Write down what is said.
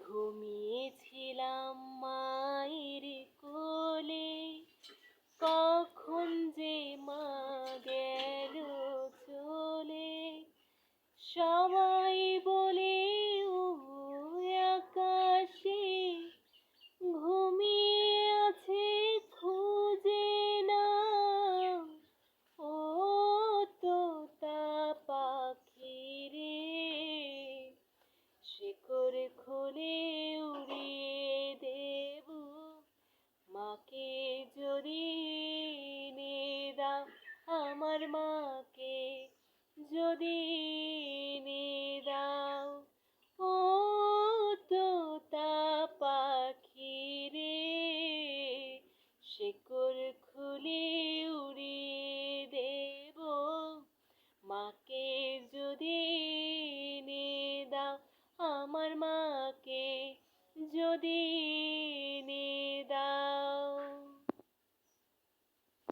ঘুমিয়েছিলাম মায়ের কোলে। কখন যে মা গেল চলে। সবাই হলে